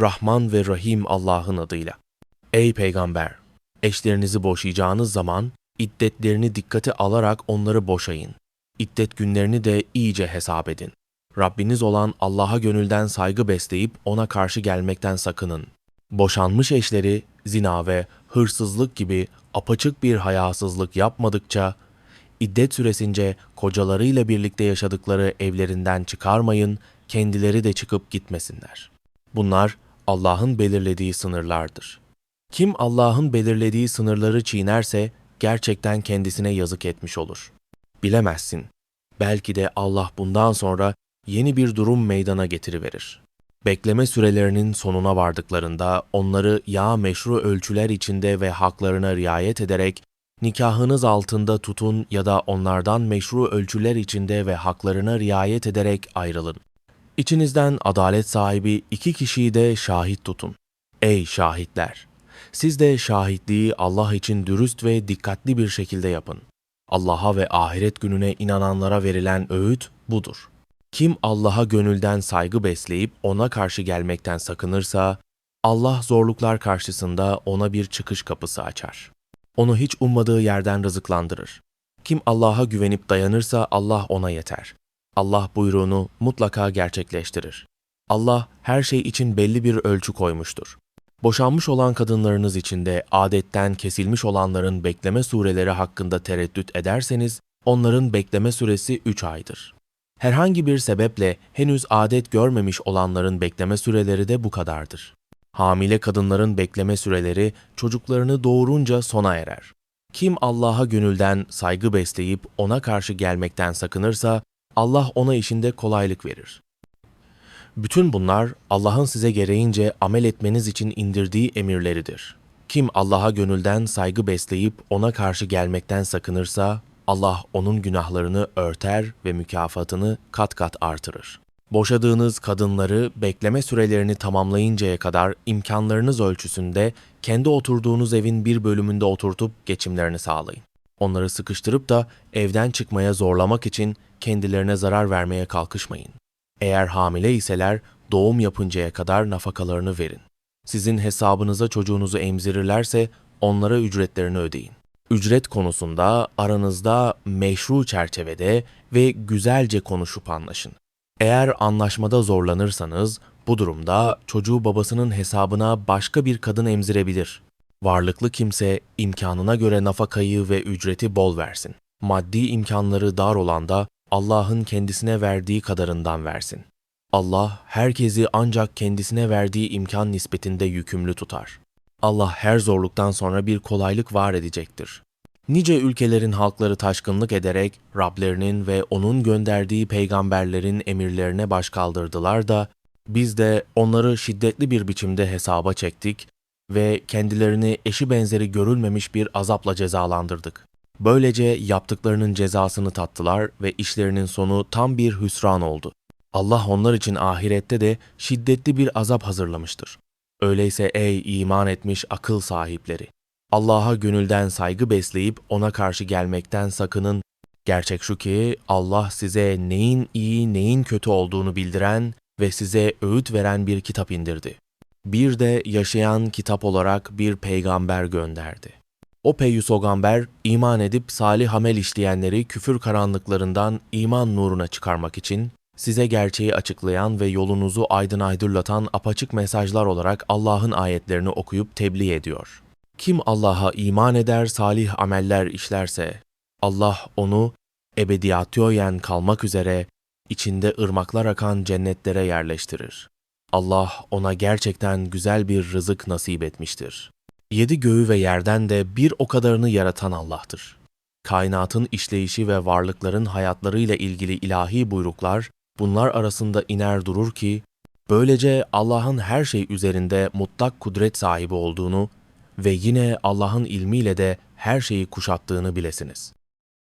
Rahman ve Rahim Allah'ın adıyla. Ey peygamber! Eşlerinizi boşayacağınız zaman iddetlerini dikkate alarak onları boşayın. İddet günlerini de iyice hesap edin. Rabbiniz olan Allah'a gönülden saygı besleyip ona karşı gelmekten sakının. Boşanmış eşleri zina ve hırsızlık gibi apaçık bir hayasızlık yapmadıkça iddet süresince kocalarıyla birlikte yaşadıkları evlerinden çıkarmayın, kendileri de çıkıp gitmesinler. Bunlar Allah'ın belirlediği sınırlardır. Kim Allah'ın belirlediği sınırları çiğnerse gerçekten kendisine yazık etmiş olur. Bilemezsin. Belki de Allah bundan sonra yeni bir durum meydana getiriverir. Bekleme sürelerinin sonuna vardıklarında onları ya meşru ölçüler içinde ve haklarına riayet ederek nikahınız altında tutun ya da onlardan meşru ölçüler içinde ve haklarına riayet ederek ayrılın. İçinizden adalet sahibi iki kişiyi de şahit tutun. Ey şahitler! Siz de şahitliği Allah için dürüst ve dikkatli bir şekilde yapın. Allah'a ve ahiret gününe inananlara verilen öğüt budur. Kim Allah'a gönülden saygı besleyip ona karşı gelmekten sakınırsa, Allah zorluklar karşısında ona bir çıkış kapısı açar. Onu hiç ummadığı yerden rızıklandırır. Kim Allah'a güvenip dayanırsa Allah ona yeter. Allah buyruğunu mutlaka gerçekleştirir. Allah her şey için belli bir ölçü koymuştur. Boşanmış olan kadınlarınız için de adetten kesilmiş olanların bekleme sureleri hakkında tereddüt ederseniz, onların bekleme süresi 3 aydır. Herhangi bir sebeple henüz adet görmemiş olanların bekleme süreleri de bu kadardır. Hamile kadınların bekleme süreleri çocuklarını doğurunca sona erer. Kim Allah'a gönülden saygı besleyip ona karşı gelmekten sakınırsa Allah ona işinde kolaylık verir. Bütün bunlar Allah'ın size gereğince amel etmeniz için indirdiği emirleridir. Kim Allah'a gönülden saygı besleyip ona karşı gelmekten sakınırsa Allah onun günahlarını örter ve mükafatını kat kat artırır. Boşadığınız kadınları bekleme sürelerini tamamlayıncaya kadar imkanlarınız ölçüsünde kendi oturduğunuz evin bir bölümünde oturtup geçimlerini sağlayın. Onları sıkıştırıp da evden çıkmaya zorlamak için kendilerine zarar vermeye kalkışmayın. Eğer hamile iseler doğum yapıncaya kadar nafakalarını verin. Sizin hesabınıza çocuğunuzu emzirirlerse onlara ücretlerini ödeyin. Ücret konusunda aranızda meşru çerçevede ve güzelce konuşup anlaşın. Eğer anlaşmada zorlanırsanız bu durumda çocuğu babasının hesabına başka bir kadın emzirebilir. Varlıklı kimse imkanına göre nafakayı ve ücreti bol versin. Maddi imkanları dar olan da Allah'ın kendisine verdiği kadarından versin. Allah herkesi ancak kendisine verdiği imkan nispetinde yükümlü tutar. Allah her zorluktan sonra bir kolaylık var edecektir. Nice ülkelerin halkları taşkınlık ederek Rablerinin ve onun gönderdiği peygamberlerin emirlerine baş kaldırdılar da biz de onları şiddetli bir biçimde hesaba çektik ve kendilerini eşi benzeri görülmemiş bir azapla cezalandırdık. Böylece yaptıklarının cezasını tattılar ve işlerinin sonu tam bir hüsran oldu. Allah onlar için ahirette de şiddetli bir azap hazırlamıştır. Öyleyse ey iman etmiş akıl sahipleri! Allah'a gönülden saygı besleyip ona karşı gelmekten sakının. Gerçek şu ki Allah size neyin iyi neyin kötü olduğunu bildiren ve size öğüt veren bir kitap indirdi. Bir de yaşayan kitap olarak bir peygamber gönderdi. O peygamber iman edip salih amel işleyenleri küfür karanlıklarından iman nuruna çıkarmak için size gerçeği açıklayan ve yolunuzu aydın aydırlatan apaçık mesajlar olarak Allah'ın ayetlerini okuyup tebliğ ediyor. Kim Allah'a iman eder, salih ameller işlerse, Allah onu ebediyatyoyen kalmak üzere içinde ırmaklar akan cennetlere yerleştirir. Allah ona gerçekten güzel bir rızık nasip etmiştir. Yedi göğü ve yerden de bir o kadarını yaratan Allah'tır. Kainatın işleyişi ve varlıkların hayatlarıyla ilgili ilahi buyruklar bunlar arasında iner durur ki, böylece Allah'ın her şey üzerinde mutlak kudret sahibi olduğunu ve yine Allah'ın ilmiyle de her şeyi kuşattığını bilesiniz.